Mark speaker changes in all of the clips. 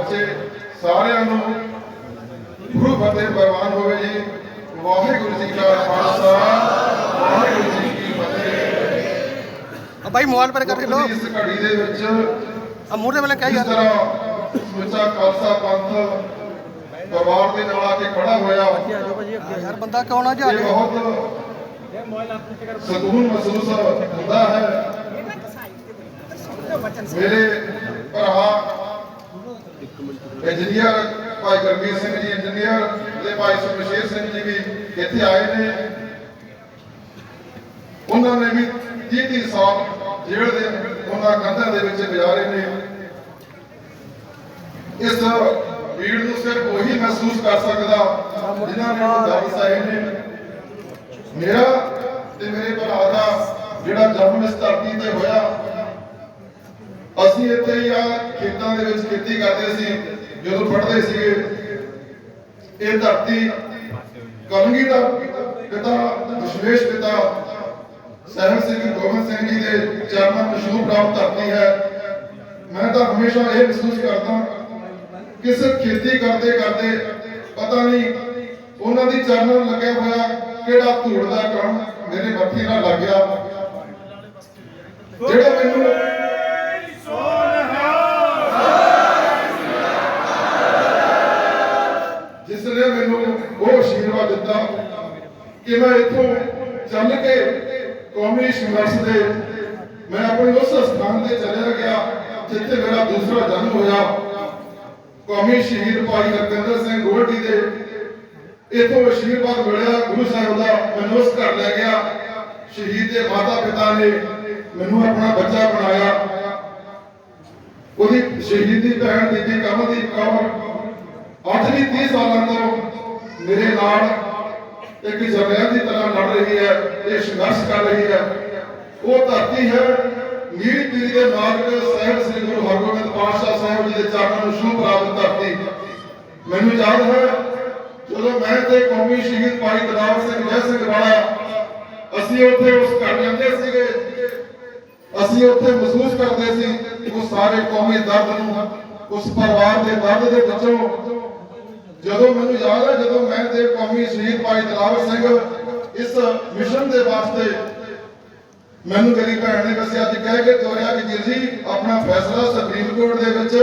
Speaker 1: ਬੱਚੇ ਸਾਰਿਆਂ ਨੂੰ ਗੁਰੂ ਫਤਿਹ ਪ੍ਰਵਾਨ ਹੋਵੇ ਜੀ। ਵਾਹਿਗੁਰੂ ਜੀ ਕਾ ਖਾਲਸਾ ਵਾਹਿਗੁਰੂ ਜੀ ਕੀ ਫਤਿਹ।
Speaker 2: ਆ ਭਾਈ ਮੋਬਾਈਲ ਪਰ ਕਰਕੇ ਲੋ
Speaker 1: ਇਸ ਘੜੀ ਦੇ ਵਿੱਚ
Speaker 2: ਆ ਮੂਹਰੇ ਵੇਲੇ
Speaker 1: ਇਸ
Speaker 2: ਯਾਰ।
Speaker 1: ਸਮੁੱਚਾ ਖਾਲਸਾ ਪੰਥ ਪਰਿਵਾਰ ਦੇ ਨਾਲ ਆ ਕੇ ਖੜਾ ਹੋਇਆ।
Speaker 2: ਯਾਰ ਬੰਦਾ ਕੌਣ ਆ ਜਾ
Speaker 1: ਇਹ ਬਹੁਤ ਸਕੂਨ ਮਹਿਸੂਸ ਹੁੰਦਾ ਹੈ। ਮੇਰੇ ਇੰਜੀਨੀਅਰ ਭਾਈ ਗੁਰਮੀਤ ਸਿੰਘ ਜੀ, ਇੰਜੀਨੀਅਰ ਤੇ ਭਾਈ ਸੁਖਸ਼ੇਰ ਸਿੰਘ ਜੀ ਵੀ ਇੱਥੇ ਆਏ ਨੇ। ਉਹਨਾਂ ਨੇ ਵੀ 30 30 ਸਾਲ ਜੇਲ੍ਹ ਦੇ, ਉਹਨਾਂ ਕੰਧਾਂ ਦੇ ਵਿੱਚ ਗੁਜ਼ਾਰੇ ਨੇ। ਇਸ ਭੀੜ ਨੂੰ ਸਿਰਫ ਉਹੀ ਮਹਿਸੂਸ ਕਰ ਸਕਦਾ ਜਿਨ੍ਹਾਂ ਨੇ ਦਾਸ ਸਾਹਿਬ ਨੇ। ਮੇਰਾ ਤੇ ਮੇਰੇ ਭਰਾ ਦਾ ਜਿਹੜਾ ਜਨਮ ਇਸ ਧਰਤੀ ਤੇ ਹੋਇਆ ਅਸੀਂ ਇੱਥੇ ਹੀ ਆ, ਖੇਤਾਂ ਦੇ ਵਿੱਚ ਖੇਤੀ ਕਰਦੇ ਸੀ, ਜਦੋਂ ਪੜ੍ਹਦੇ ਸੀਗੇ। ਇਹ ਧਰਤੀ ਕਲਗੀ ਦਾ ਪਿਤਾ, ਵਿਸ਼ਵੇਸ਼ ਪਿਤਾ, ਸਹਿਬ ਸਿੰਘ ਗੋਬਿੰਦ ਸਿੰਘ ਜੀ ਦੇ ਚਰਨਾਂ ਨੂੰ ਸ਼ੁਭ ਧਰਤੀ ਹੈ। ਮੈਂ ਤਾਂ ਹਮੇਸ਼ਾ ਇਹ ਮਹਿਸੂਸ ਕਰਦਾ ਕਿਸੇ ਖੇਤੀ ਕਰਦੇ ਕਰਦੇ ਪਤਾ ਨਹੀਂ ਉਹਨਾਂ ਦੀ ਚਰਨਾਂ ਨੂੰ ਲੱਗਿਆ ਹੋਇਆ ਕਿਹੜਾ ਧੂੜ ਦਾ ਕਣ ਮੇਰੇ ਮੱਥੇ ਨਾਲ ਲੱਗ ਗਿਆ। ਜਿਹੜਾ ਮੈਨੂੰ ਕਿ ਮੈਂ ਇੱਥੋਂ ਚੱਲ ਕੇ ਕੌਮੀ ਸੰਘਰਸ਼ ਦੇ ਮੈਂ ਆਪਣੇ ਉਸ ਸਥਾਨ ਤੇ ਚਲਿਆ ਗਿਆ, ਜਿੱਥੇ ਮੇਰਾ ਦੂਸਰਾ ਜਨਮ ਹੋਇਆ। ਕੌਮੀ ਸ਼ਹੀਦ ਭਾਈ ਰਤਿੰਦਰ ਸਿੰਘ ਗੋਲਡੀ ਦੇ ਇਥੋਂ ਆਸ਼ੀਰਵਾਦ ਮਿਲਿਆ। ਗੁਰੂ ਸਾਹਿਬ ਦਾ ਮੈਨੂੰ ਉਸ ਘਰ ਲੈ ਗਿਆ। ਸ਼ਹੀਦ ਦੇ ਮਾਤਾ ਪਿਤਾ ਨੇ ਮੈਨੂੰ ਆਪਣਾ ਬੱਚਾ ਬਣਾਇਆ। ਉਹਦੀ ਸ਼ਹੀਦ ਦੀ ਭੈਣ ਬੀਬੀ ਕਮਲਦੀਪ ਕੌਰ, ਅੱਜ ਵੀ 30 ਸਾਲਾਂ ਤੋਂ ਮੇਰੇ ਨਾਲ ਇੱਕ ਜਮਿਆਂ ਦੀ ਤਰ੍ਹਾਂ ਲੜ ਰਹੀ ਹੈ, ਇਹ ਸੰਘਰਸ਼ ਕਰ ਰਹੀ ਹੈ। ਉਹ ਧਰਤੀ ਹੈ, ਮੀਰ ਪੀਰ ਦੇ ਮਾਰਗ ਸਾਹਿਬ ਸ੍ਰੀ ਗੁਰੂ ਹਰਗੋਬਿੰਦ ਪਾਤਸ਼ਾਹ ਸਾਹਿਬ ਜੀ ਦੇ ਚਰਨਾਂ ਨੂੰ ਸ਼ੁਭ ਪ੍ਰਾਪਤ ਧਰਤੀ ਮੈਨੂੰ ਯਾਦ ਹੈ, ਜਦੋਂ ਮੈਂ ਤੇ ਕੌਮੀ ਸ਼ਹੀਦ ਭਾਈ ਤਲਾਬ ਸਿੰਘ ਜੈ ਸਿੰਘ ਵਾਲਾ, ਅਸੀਂ ਉੱਥੇ ਉਸ ਘਰ ਜਾਂਦੇ ਸੀਗੇ। ਅਸੀਂ ਉੱਥੇ ਮਹਿਸੂਸ ਕਰਦੇ ਸੀ ਉਹ ਸਾਰੇ ਕੌਮੀ ਦਰਦ ਨੂੰ, ਉਸ ਪਰਿਵਾਰ ਦੇ ਦਰਦ ਦੇ ਵਿੱਚੋਂ ਜਦੋਂ ਮੈਨੂੰ ਯਾਦ ਹੈ ਜਦੋਂ ਮੈਂ ਤੇ ਕੌਮੀ ਸ਼ਹੀਦ ਭਾਈ ਦਿਲਾਵਰ ਸਿੰਘ ਇਸ ਮਿਸ਼ਨ ਦੇ ਵਾਸਤੇ ਮੈਨੂੰ ਮੇਰੀ ਭੈਣ ਨੇ ਦੱਸਿਆ ਅੱਜ ਕਹਿ ਕੇ ਤੋਰਿਆ ਕਿ ਜੀ, ਆਪਣਾ ਫੈਸਲਾ ਸੁਪਰੀਮ ਕੋਰਟ ਦੇ ਵਿੱਚ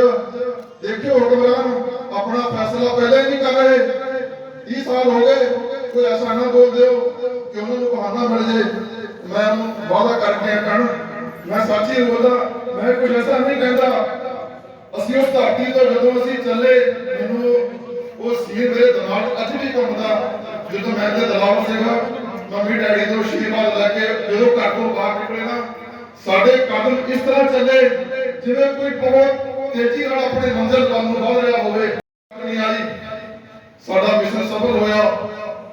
Speaker 1: ਦੇਖਿਓ ਹੁਕਮਰਾਨ, ਆਪਣਾ ਫੈਸਲਾ ਪਹਿਲਾਂ ਹੀ ਨਹੀਂ ਕਰ ਰਹੇ। 30 ਸਾਲ ਹੋ ਗਏ, ਕੋਈ ਐਸਾ ਨਾ ਬੋਲ ਦਿਓ ਕਿ ਉਹਨਾਂ ਨੂੰ ਬਹਾਨਾ ਮਿਲ ਜੇ। ਮੈਂ ਉਹਨੂੰ ਵਾਅਦਾ ਕਰਕੇ ਕਹਿਣ ਮੈਂ ਸੱਚੀ ਬੋਲਦਾ, ਮੈਂ ਕੁਝ ਐਸਾ ਨਹੀਂ ਕਹਿੰਦਾ। ਅਸੀਂ ਉਸ ਧਰਤੀ ਤੋਂ ਜਦੋਂ ਅਸੀਂ ਚੱਲੇ, ਮੈਨੂੰ ਉਹ ਸੀਰ ਮੇਰੇ ਦਿਮਾਗ ਅੱਜ ਵੀ ਘੁੰਮਦਾ। ਜਦੋਂ ਮੈਂ ਤੇ ਦਲਾਵ ਸੀਗਾ ਮੰਮੀ ਡੈਡੀ ਤੋਂ ਆਸ਼ੀਰਵਾਦ ਲੈ ਕੇ ਜਦੋਂ ਘਰ ਤੋਂ ਬਾਹਰ ਨਿਕਲੇ ਨਾ, ਸਾਡੇ ਕਦਮ ਇਸ ਤਰ੍ਹਾਂ ਚੱਲੇ ਜਿਵੇਂ ਕੋਈ ਬਹੁਤ ਤੇਜ਼ੀ ਨਾਲ ਆਪਣੇ ਮੰਜ਼ਿਲ ਵੱਲ ਨੂੰ ਵਧ ਰਿਹਾ ਹੋਵੇ। ਨਹੀਂ ਆਈ। ਸਾਡਾ ਮਿਸ਼ਨ ਸਫਲ ਹੋਇਆ।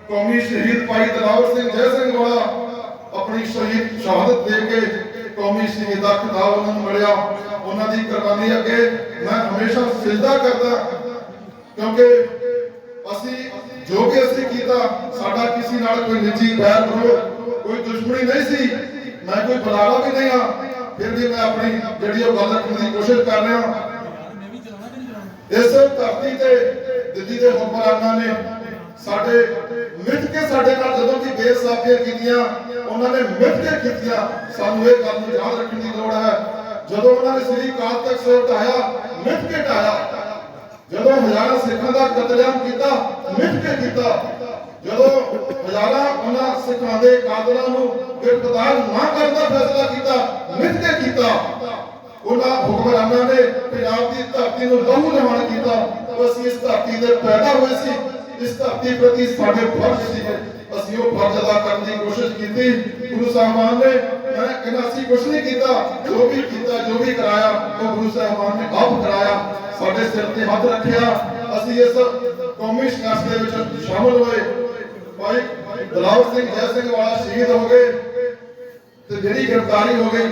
Speaker 1: ਕੌਮੀ ਸ਼ਹੀਦ ਭਾਈ ਦਲਾਵਰ ਸਿੰਘ ਜੈ ਸਿੰਘ ਵਾਲਾ ਆਪਣੀ ਸ਼ਹੀਦ ਸ਼ਹਾਦਤ ਦੇ ਕੇ ਕੌਮੀ ਸ਼ਹੀਦ ਦਾ ਖਿਤਾਬ ਉਹਨਾਂ ਨੂੰ ਮਿਲਿਆ। ਉਹਨਾਂ ਦੀ ਕੁਰਬਾਨੀ ਅੱਗੇ ਮੈਂ ਹਮੇਸ਼ਾ ਸਿਜਦਾ ਕਰਦਾ। ਕਿਉਂਕਿ ਅਸੀਂ ਜੋ ਕਿ ਅਸੀਂ ਕੀਤਾ, ਸਾਡਾ ਕਿਸੇ ਨਾਲ ਕੋਈ ਨਿੱਜੀ ਬੈਰ ਵਿਰੋਧ ਕੋਈ ਦੁਸ਼ਮਣੀ ਨਹੀਂ ਸੀ। ਮੈਂ ਕੋਈ ਬੁਲਾਵਾ ਵੀ ਨਹੀਂ ਆ ਫਿਰ ਵੀ ਮੈਂ ਆਪਣੀ ਜਿਹੜੀ ਉਹ ਗੱਲ ਰੱਖਣ ਦੀ ਕੋਸ਼ਿਸ਼ ਕਰ ਰਿਹਾ ਇਸ ਧਰਤੀ ਤੇ, ਦਿੱਲੀ ਦੇ ਹੁਕਮਰਾਨਾਂ ਨੇ ਸਾਡੇ ਮਿੱਥ ਕੇ ਸਾਡੇ ਨਾਲ ਜਦੋਂ ਦੀ ਬੇਇਨਸਾਫੀਆਂ ਕੀਤੀਆਂ, ਉਹਨਾਂ ਨੇ ਮਿੱਥ ਕੇ ਕੀਤੀਆਂ। ਸਾਨੂੰ ਇਹ ਗੱਲ ਨੂੰ ਯਾਦ ਰੱਖਣ ਦੀ ਲੋੜ ਹੈ। ਜਦੋਂ ਉਹਨਾਂ ਨੇ ਸ੍ਰੀ ਕਾਲ ਤਖ਼ਤ ਸਾਹਿਬ ਢਾਇਆ ਮਿੱਥ ਕੇ ਢਾਇਆ ਜਦੋਂ ਹਜ਼ਾਰਾਂ ਸਿੱਖਾਂ ਦਾ ਕਤਲੇਆਮ ਕੀਤਾ ਮਿੱਥ ਕੇ ਕੀਤਾ, ਜਦੋਂ ਹਜ਼ਾਰਾਂ ਉਹਨਾਂ ਸਿੱਖਾਂ ਦੇ ਕਾਤਲਾਂ ਨੂੰ ਗ੍ਰਿਫਤਾਰ ਨਾ ਕਰਨ ਦਾ ਫੈਸਲਾ ਕੀਤਾ ਮਿੱਥ ਕੇ ਕੀਤਾ, ਉਹਨਾਂ ਹੁਕਮਰਾਨਾਂ ਨੇ ਪੰਜਾਬ ਦੀ ਧਰਤੀ ਨੂੰ ਲਹੂ ਲਹਾਨ ਕੀਤਾ ਅਸੀਂ ਇਸ ਧਰਤੀ ਦੇ ਪੈਦਾ ਹੋਏ ਸੀ, ਇਸ ਧਰਤੀ ਪ੍ਰਤੀ ਸਾਡੇ ਫਰਜ਼ ਸੀ। ਅਸੀਂ ਉਹ ਫਰਜ਼ ਅਦਾ ਕਰਨ ਦੀ ਕੋਸ਼ਿਸ਼ ਕੀਤੀ। ਗੁਰੂ ਸਾਹਿਬਾਨ ਨੇ, ਮੈਂ ਕਹਿੰਦਾ ਅਸੀਂ ਕੁਝ ਨਹੀਂ ਕੀਤਾ, ਜੋ ਵੀ ਕੀਤਾ, ਜੋ ਵੀ ਕਰਾਇਆ, ਉਹ ਗੁਰੂ ਸਾਹਿਬਾਨ ਨੇ ਆਪ ਕਰਾਇਆ। ਸਾਡੇ ਸਿਰ ਤੇ ਹੱਥ ਰੱਖਿਆ। ਅਸੀਂ ਇਸ ਕੌਮੀ ਸੰਘਰਸ਼ ਦੇ ਵਿੱਚ ਸ਼ਾਮਲ ਹੋਏ। ਭਾਈ ਦਲਾਵਰ ਸਿੰਘ ਜੈ ਸਿੰਘ ਵਾਲਾ ਸ਼ਹੀਦ ਹੋ ਗਏ ਤੇ ਜਿਹੜੀ ਗ੍ਰਿਫਤਾਰੀ ਹੋ ਗਈ,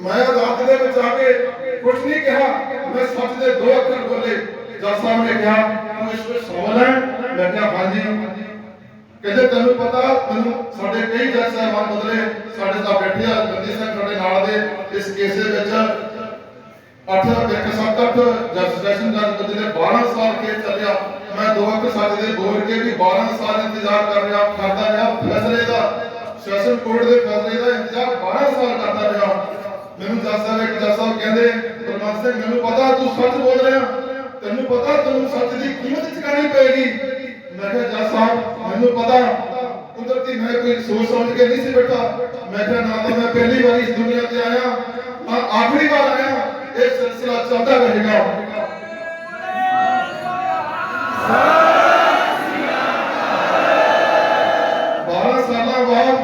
Speaker 1: ਮੈਂ ਅਦਾਲਤ ਦੇ ਵਿੱਚ ਆ ਕੇ ਕੁਝ ਨਹੀਂ ਕਿਹਾ। ਮੈਂ ਸੱਚ ਦੇ ਦੋ ਅੱਖਰ ਬੋਲੇ। ਜੱਜ ਸਾਹਿਬ ਨੇ ਕਿਹਾ, ਤੂੰ ਇਸ ਵਿੱਚ ਸਵਾਲ ਹੈ? ਮੈਂ ਕਿਹਾ, ਹਾਂਜੀ। ਕਹਿੰਦੇ, ਤੈਨੂੰ ਪਤਾ, ਤੈਨੂੰ ਸਾਡੇ ਕਈ ਜੱਜ ਸਾਹਿਬਾਨ ਬਦਲੇ। ਸਾਡੇ ਨਾਲ ਬੈਠੇ ਆ ਬੰਦੀ ਸਿੰਘ ਸਾਡੇ ਨਾਲ ਦੇ। ਇਸ ਕੇਸ ਦੇ ਵਿੱਚ ਅੱਠ ਇੱਕ ਸੱਤ ਅੱਠ ਜੱਜ ਸੈਸ਼ਨ 12 ਸਾਲ ਕੇਸ ਚੱਲਿਆ। ਮੈਂ ਦੋ ਅੱਖ ਸੱਤ ਦੇ ਬੋਲ ਕੇ ਵੀ 12 ਸਾਲ ਇੰਤਜ਼ਾਰ ਕਰ ਰਿਹਾ, ਕਰਦਾ ਰਿਹਾ, ਫੈਸਲੇ ਦਾ, ਸੈਸ਼ਨ ਕੋਰਟ ਦੇ ਫੈਸਲੇ ਦਾ ਇੰਤਜ਼ਾਰ 12 ਸਾਲ ਕਰਦਾ ਰਿਹਾ। ਮੈਨੂੰ ਜੱਜ ਸਾਹਿਬ ਇੱਕ ਜੱਜ ਸਾਹਿਬ ਕਹਿੰਦੇ ਗੁਰਮਨ ਸਿੰਘ, ਮੈਨੂੰ ਪਤਾ ਤੂੰ ਸੱਚ ਬੋਲ ਰਿਹਾ। ਤੈਨੂੰ ਪਤਾ ਤੈਨੂੰ ਸੱਚ ਦੀ ਕੀਮਤ ਚੁਕਾਣੀ ਪਏਗੀ। ਮੈਂ ਕਿਹਾ ਜੱਜ ਸਾਹਿਬ, ਮੈਨੂੰ ਪਤਾ। ਕੁਦਰਤੀ ਮੈਂ ਕੋਈ ਸੋਚ ਸਮਝ ਕੇ ਨਹੀਂ ਸੀ ਬੈਠਾ। ਮੈਂ ਕਿਹਾ, ਨਾ ਤਾਂ ਮੈਂ ਪਹਿਲੀ ਵਾਰੀ ਇਸ ਦੁਨੀਆ ਤੇ ਆਇਆ। ਨਾ ਆਖਰੀ ਵਾਰ ਸਿਲਸਿਲਾ ਚੱਲਦਾ ਰਹੇਗਾ ਬਾਰਾਂ ਸਾਲਾਂ ਬਾਅਦ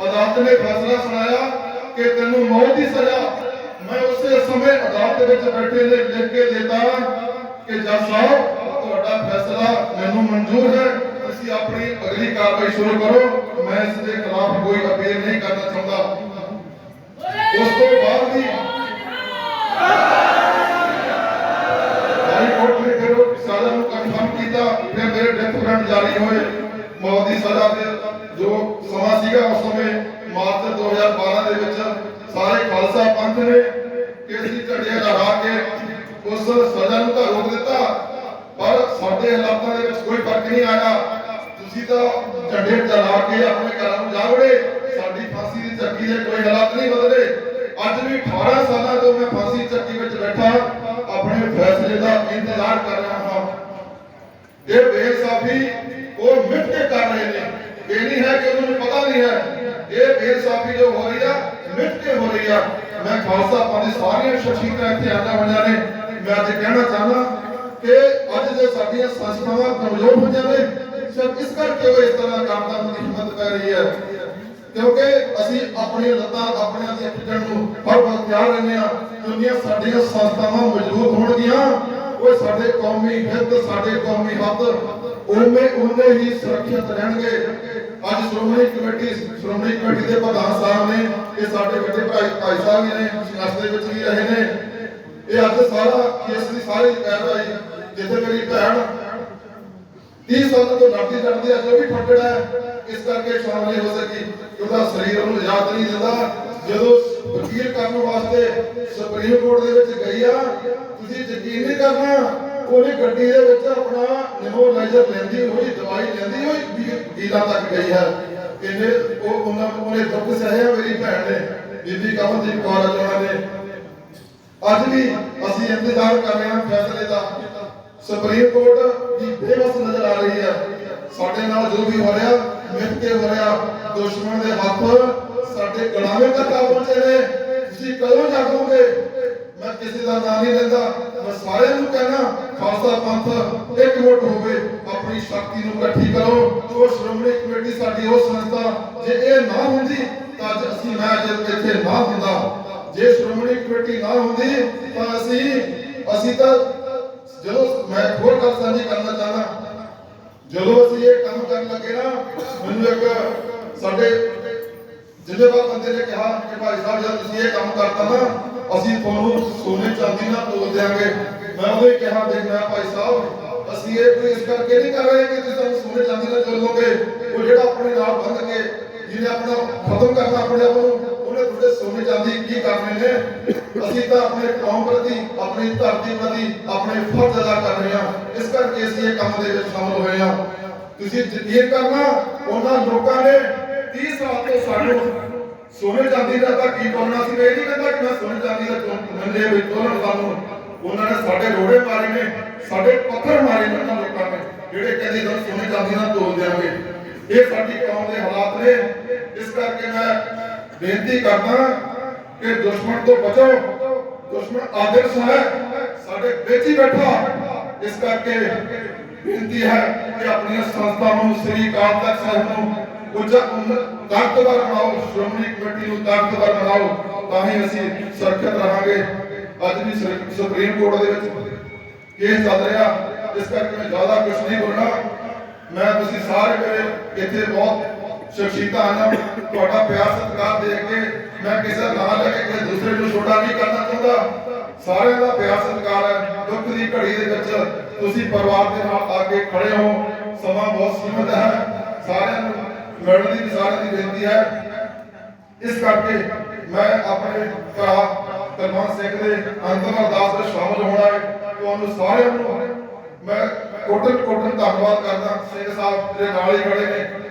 Speaker 1: ਅਦਾਲਤ ਨੇ ਫੈਸਲਾ ਸੁਣਾਇਆ ਕਿ ਤੈਨੂੰ ਮੌਤ ਦੀ ਸਜ਼ਾ ਮੈਂ ਉਸੇ ਸਮੇਂ ਅਦਾਲਤ ਦੇ ਵਿੱਚ ਬੈਠੇ ਨੇ ਲਿਖ ਕੇ ਦਿੱਤਾ ਕਿ ਜੱਜ ਸਾਹਿਬ ਤੁਹਾਡਾ ਫੈਸਲਾ ਮੈਨੂੰ ਮਨਜ਼ੂਰ ਹੈ ਤੁਸੀਂ ਆਪਣੀ ਅਗਲੀ ਕਾਰਵਾਈ ਸ਼ੁਰੂ ਕਰੋ ਮੈਂ ਇਸ ਦੇ ਖਿਲਾਫ ਕੋਈ ਅਪੀਲ ਨਹੀਂ ਕਰਨਾ ਚਾਹੁੰਦਾ ਉਸ ਤੋਂ ਬਾਅਦ ਵੀ ਕੀਤਾ, ਫਿਰ ਮੇਰੇ ਡੈਥ ਵਾਰੰਟ ਜਾਰੀ ਹੋਏ। ਮੌਤ ਦੀ ਸਜ਼ਾ ਦੇ ਜੋ ਸਮਾਂ ਸੀਗਾ ਉਸ ਸਮੇਂ, ਮਾਰਚ 2012 ਦੇ ਵਿੱਚ ਸਾਰੇ ਖਾਲਸਾ ਪੰਥ ਨੇ ਕੇਸਰੀ ਝੰਡੇ ਲਹਿਰਾ ਕੇ ਉਸ ਸਜ਼ਾ ਨੂੰ ਤਾਂ ਰੋਕ ਦਿੱਤਾ। ਪਰ ਸਾਡੇ ਹਾਲਾਤਾਂ ਦੇ ਵਿੱਚ ਕੋਈ ਫ਼ਰਕ ਨਹੀਂ ਆਇਆ। ਤੁਸੀਂ ਤਾਂ ਝੰਡੇ ਚਲਾ ਕੇ ਆਪਣੇ ਘਰਾਂ ਨੂੰ ਜਾ ਵੜੇ। ਸਾਡੀ ਫਾਂਸੀ ਦੀ ਚੱਕੀ ਦੇ ਕੋਈ ਹਾਲਾਤ ਨਹੀਂ ਬਦਲੇ। ਅੱਜ ਵੀ 18 ਸਾਲਾਂ ਤੋਂ ਮੈਂ ਫਾਂਸੀ ਚੱਕੀ ਵਿੱਚ ਬੈਠਾ। ਆਪਣੇ ਫੈਸਲੇ ਦਾ ਇੰਤਜ਼ਾਰ ਕਰ ਇਹ ਬੇਇਨਸਾਫੀ ਉਹ ਮਿਟ ਕੇ ਕਰ ਰਹੇ ਨੇ। ਇਹ ਨਹੀਂ ਹੈ ਕਿ ਉਹਨਾਂ ਨੂੰ ਪਤਾ ਨਹੀਂ ਹੈ। ਇਹ ਬੇਇਨਸਾਫੀ ਜੋ ਹੋ ਰਹੀ ਆ, ਮਿਟ ਕੇ ਹੋ ਰਹੀ ਆ। ਮੈਂ ਖਾਲਸਾ ਪੰਥ ਦੀ ਸਾਰੀਆਂ ਸ਼ਖਸੀਅਤਾਂ ਇੱਥੇ ਆਈਆਂ ਹੋਈਆਂ ਨੇ। ਮੈਂ ਅੱਜ ਕਹਿਣਾ ਚਾਹੁੰਦਾ ਕਿ ਅੱਜ ਜੇ ਸਾਡੀਆਂ ਸੰਸਥਾਵਾਂ ਕਮਜ਼ੋਰ ਹੋ ਜਾਵੇ ਸਿਰਫ ਇਸ ਕਰਕੇ ਉਹ ਇਸ ਤਰ੍ਹਾਂ ਕੰਮ ਕਰਨ ਦੀ ਹਿੰਮਤ ਕਰ ਰਹੀ ਹੈ। ਕਿਉਂਕਿ ਅਸੀਂ ਆਪਣੀਆਂ ਲੱਤਾਂ ਆਪਣੀਆਂ ਦੀਆਂ ਖਿੱਚਣ ਨੂੰ ਹਰ ਵਕਤ ਤਿਆਰ ਰਹਿੰਦੇ ਹਾਂ। ਦੁਨੀਆ ਸਾਡੀਆਂ ਸੰਸਥਾਵਾਂ ਮਜ਼ਬੂਤ ਹੋਣਗੀਆਂ। ਉਹ ਸਾਡੇ ਕੌਮੀ ਹਿੱਤ, ਸਾਡੇ ਕੌਮੀ ਹੱਕ, ਉਵੇਂ ਉਵੇਂ ਹੀ ਸੁਰੱਖਿਅਤ ਰਹਿਣਗੇ। ਅੱਜ ਸ਼੍ਰੋਮਣੀ ਕਮੇਟੀ ਸ਼੍ਰੋਮਣੀ ਕਮੇਟੀ ਦੇ ਪ੍ਰਧਾਨ ਸਾਹਿਬ ਨੇ ਇਹ ਸਾਡੇ ਵੱਡੇ ਭਾਈ ਭਾਈ ਸਾਹਿਬ ਵੀ ਨੇ, ਸੰਘਰਸ਼ ਦੇ ਵਿੱਚ ਵੀ ਰਹੇ ਨੇ। ਇਹ ਅੱਜ ਸਾਰਾ ਕੇਸ ਦੀ ਸਾਰੀ ਕਾਰਵਾਈ ਜਿੱਥੇ ਮੇਰੀ ਭੈਣ 30 ਸਾਲ ਤੋਂ ਲੜਦੀ ਲੜਦੀ ਅੱਜ ਉਹ ਵੀ ਫੱਟੜ ਹੈ। ਇਸ ਕਰਕੇ ਸ਼ਾਮਲ ਹੋ ਸਕੀ। ਉਹਦਾ ਸਰੀਰ ਉਹਨੂੰ ਯਾਦ ਨਹੀਂ ਦਿੰਦਾ। ਜਦੋਂ ਵਕੀਲ ਕਰਨ ਵਾਸਤੇ ਸੁਪਰੀਮ ਕੋਰਟ ਦੇ ਵਿੱਚ ਗਈ ਆ? ਤੁਸੀਂ ਯਕੀਨ ਨਹੀਂ ਕਰਨਾ ਉਹਨੇ ਗੱਡੀ ਦੇ ਵਿੱਚ ਆਪਣਾ ਨਿਮੋਲਾਈਜ਼ਰ ਲੈਂਦੀ ਹੋਈ, ਦਵਾਈ ਲੈਂਦੀ ਹੋਈ, ਵੀ- ਤੱਕ ਗਈ ਹੈ ਇਹਨੇ ਉਹ ਉਹਨਾਂ ਉਹਨੇ ਦੁੱਖ ਸਹਿਆ ਮੇਰੀ ਭੈਣ ਨੇ, ਬੀਬੀ ਕਮਲਜੀਤ ਕੌਰ ਅਜਵਾ ਨੇ ਅੱਜ ਵੀ ਅਸੀਂ ਇੰਤਜ਼ਾਰ ਕਰ ਰਹੇ ਹਾਂ ਫੈਸਲੇ ਦਾ। ਸੁਪਰੀਮ ਕੋਰਟ ਦੀ ਬੇਵਸ ਨਜ਼ਰ ਆ ਰਹੀ ਹੈ ਸਾਡੇ ਨਾਲ ਜੋ ਵੀ ਹੋ ਰਿਹਾ ਮਿੱਥ ਕੇ ਹੋ ਰਿਹਾ, ਦੁਸ਼ਮਣ ਦੇ ਹੱਥ ਸਾਡੇ ਗੁਲਾਮੇ ਤੱਕ ਆ ਪਹੁੰਚੇ ਨੇ ਤੁਸੀਂ ਕਦੋਂ ਜਾਗੋਗੇ? ਮੈਂ ਕਿਸੇ ਦਾ ਨਾਂ ਨਹੀਂ ਲੈਂਦਾ। ਮੈਂ ਸਾਰਿਆਂ ਨੂੰ ਕਹਿਣਾ, ਖਾਲਸਾ ਪੰਥ ਇੱਕ ਮੁੱਠ ਹੋਵੇ, ਆਪਣੀ ਸ਼ਕਤੀ ਨੂੰ ਇਕੱਠੀ ਕਰੋ। ਜੋ ਸ਼੍ਰੋਮਣੀ ਕਮੇਟੀ ਸਾਡੀ ਉਹ ਸੰਸਥਾ, ਜੇ ਇਹ ਨਾ ਹੁੰਦੀ, ਤਾਂ ਅੱਜ ਅਸੀਂ, ਮੈਂ ਅੱਜ ਇੱਥੇ ਨਾ ਹੁੰਦਾ। ਜੇ ਸ਼੍ਰੋਮਣੀ ਕਮੇਟੀ ਨਾ ਹੁੰਦੀ, ਤਾਂ ਅਸੀਂ ਅਸੀਂ ਤਾਂ ਜਦੋਂ ਮੈਂ ਹੋਰ ਗੱਲ ਸਾਂਝੀ ਕਰਨਾ ਚਾਹਨਾ ਜਦੋਂ ਅਸੀਂ ਇਹ ਕੰਮ ਕਰਨ ਲੱਗੇ ਨਾ, ਮੈਨੂੰ ਇੱਕ ਸਾਡੇ ਜ਼ਿਲ੍ਹੇਵਾਰ ਬੰਦੇ ਨੇ ਕਿਹਾ ਕਿ ਭਾਈ ਸਾਹਿਬ, ਜਦ ਤੁਸੀਂ ਇਹ ਕੰਮ ਕਰਤਾ ਨਾ, ਅਸੀਂ ਤੁਹਾਨੂੰ ਸੋਨੇ ਚਾਂਦੀ ਨਾਲ ਤੋਲ ਦਿਆਂਗੇ। ਮੈਂ ਉਹਨੂੰ ਕਿਹਾ, ਦੇਖ ਮੈਂ ਭਾਈ ਸਾਹਿਬ, ਅਸੀਂ ਇਹ ਕੋਈ ਇਸ ਕਰਕੇ ਨਹੀਂ ਕਰ ਰਹੇ ਕਿ ਤੁਸੀਂ ਸਾਨੂੰ ਸੋਨੇ ਚਾਂਦੀ ਨਾਲ ਤੋਲੋਗੇ ਉਹ ਜਿਹੜਾ ਆਪਣੇ ਨਾਲ ਬੰਧ ਕੇ, ਜਿਹਨੇ ਆਪਣਾ ਖਤਮ ਕਰਨਾ ਆਪਣੇ ਆਪ ਨੂੰ, ਉਹਨੇ ਤੁਹਾਡੇ ਸੋਨੇ ਚਾਂਦੀ ਕੀ ਕਰਨੇ ਨੇ? ਅਸੀਂ ਤਾਂ ਆਪਣੇ ਕੌਮ ਪ੍ਰਤੀ, ਆਪਣੀ ਧਰਤੀ ਪ੍ਰਤੀ, ਆਪਣੇ ਫਰਜ਼ ਅਦਾ ਕਰ ਰਹੇ ਹਾਂ। ਇਸ ਕਰਕੇ ਅਸੀਂ ਇਹ ਕੰਮ ਦੇ ਵਿੱਚ ਸ਼ਾਮਲ ਹੋਏ ਹਾਂ। ਤੁਸੀਂ ਯਕੀਨ ਕਰਨਾ, ਉਹਨਾਂ ਲੋਕਾਂ ਨੇ 30 ਸਾਲ ਤੋਂ ਸਾਨੂੰ ਸੋਨੇ ਚਾਂਦੀ ਦਾ ਤਾਂ ਕੀ ਪਾਉਣਾ ਸੀ ਇਹ ਨਹੀਂ ਕਹਿੰਦਾ ਕਿ ਮੈਂ ਸੋਨੇ ਚਾਂਦੀ ਦਾ ਮੰਨੇ ਵਿੱਚ ਉਹਨਾਂ ਸਾਨੂੰ ਉਹਨਾਂ ਨੇ ਸਾਡੇ ਰੋੜੇ ਮਾਰੇ ਨੇ ਸਾਡੇ ਪੱਥਰ ਮਾਰੇ ਨੇ ਉਹਨਾਂ ਲੋਕਾਂ ਨੇ ਜਿਹੜੇ ਕਹਿੰਦੇ ਤੁਹਾਨੂੰ ਸੋਨੇ ਚਾਂਦੀ ਨਾਲ ਤੋਲ ਦਿਆਂਗੇ। ਇਹ ਸਾਡੀ ਕੌਮ ਦੇ ਹਾਲਾਤ ਨੇ। ਇਸ ਕਰਕੇ ਮੈਂ ਬੇਨਤੀ ਕਰਦਾ ਕਿ ਦੁਸ਼ਮਣ ਤੋਂ ਬਚੋ। ਦੁਸ਼ਮਣ ਆਦਰਸ਼ ਹੈ, ਸਾਡੇ ਵਿੱਚ ਹੀ ਬੈਠਾ। ਇਸ ਕਰਕੇ ਬੇਨਤੀ ਹੈ ਕਿ ਆਪਣੀਆਂ ਸੰਸਥਾਵਾਂ ਨੂੰ, ਸ੍ਰੀ ਅਕਾਲ ਤਖਤ ਸਾਹਿਬ ਨੂੰ ਉੱਚਾ ਤਾਕਤਵਰ ਬਣਾਓ ਸ਼੍ਰੋਮਣੀ ਕਮੇਟੀ ਨੂੰ ਤਾਕਤਵਰ ਬਣਾਓ ਤਾਂ ਹੀ ਅਸੀਂ ਸੁਰੱਖਿਅਤ ਰਹਾਂਗੇ। ਅੱਜ ਵੀ ਸੁਪਰੀਮ ਕੋਰਟ ਦੇ ਵਿੱਚ ਕੇਸ ਚੱਲ ਰਿਹਾ। ਇਸ ਕਰਕੇ ਮੈਂ ਜ਼ਿਆਦਾ ਕੁਝ ਨਹੀਂ ਬੋਲਣਾ। ਮੈਂ ਤੁਸੀਂ ਸਾਰੇ ਮੇਰੇ ਇੱਥੇ ਬਹੁਤ ਸ਼ਖਸੀਅਤਾਂ ਹਨ ਤੁਹਾਡਾ ਪਿਆਰ ਸਤਿਕਾਰ ਦੇਖ ਕੇ ਮੈਂ ਕਿਸੇ ਦਾ ਲੈ ਕੇ ਦੂਸਰੇ ਨੂੰ ਛੋਟਾ ਨਹੀਂ ਕਰਨਾ ਚਾਹੁੰਦਾ। ਸਾਰਿਆਂ ਦਾ ਪਿਆਰ ਸਤਿਕਾਰ ਹੈ। ਦੁੱਖ ਦੀ ਘੜੀ ਦੇ ਵਿੱਚ ਤੁਸੀਂ ਪਰਿਵਾਰ ਦੇ ਨਾਲ ਆ ਕੇ ਖੜੇ ਹੋ। ਸਮਾਂ ਬਹੁਤ ਸੀਮਿਤ ਹੈ। ਸਾਰਿਆਂ ਨੂੰ ਮਿਲਣ ਦੀ ਸਾਰਿਆਂ ਦੀ ਬੇਨਤੀ ਹੈ। ਇਸ ਕਰਕੇ ਮੈਂ ਆਪਣੇ ਭਰਾ ਕੁਲਵੰਤ ਸਿੰਘ ਦੇ ਅੰਤਮ ਅਰਦਾਸ ਵਿੱਚ ਸ਼ਾਮਲ ਹੋਣਾ ਹੈ। ਤੁਹਾਨੂੰ ਸਾਰਿਆਂ ਨੂੰ ਮੈਂ ਕੋਟਨ ਕੋਟਨ ਧੰਨਵਾਦ ਕਰਦਾ। ਸਿੰਘ ਸਾਹਿਬ ਜਿਹੜੇ ਨਾਲ ਹੀ ਖੜੇ ਨੇ।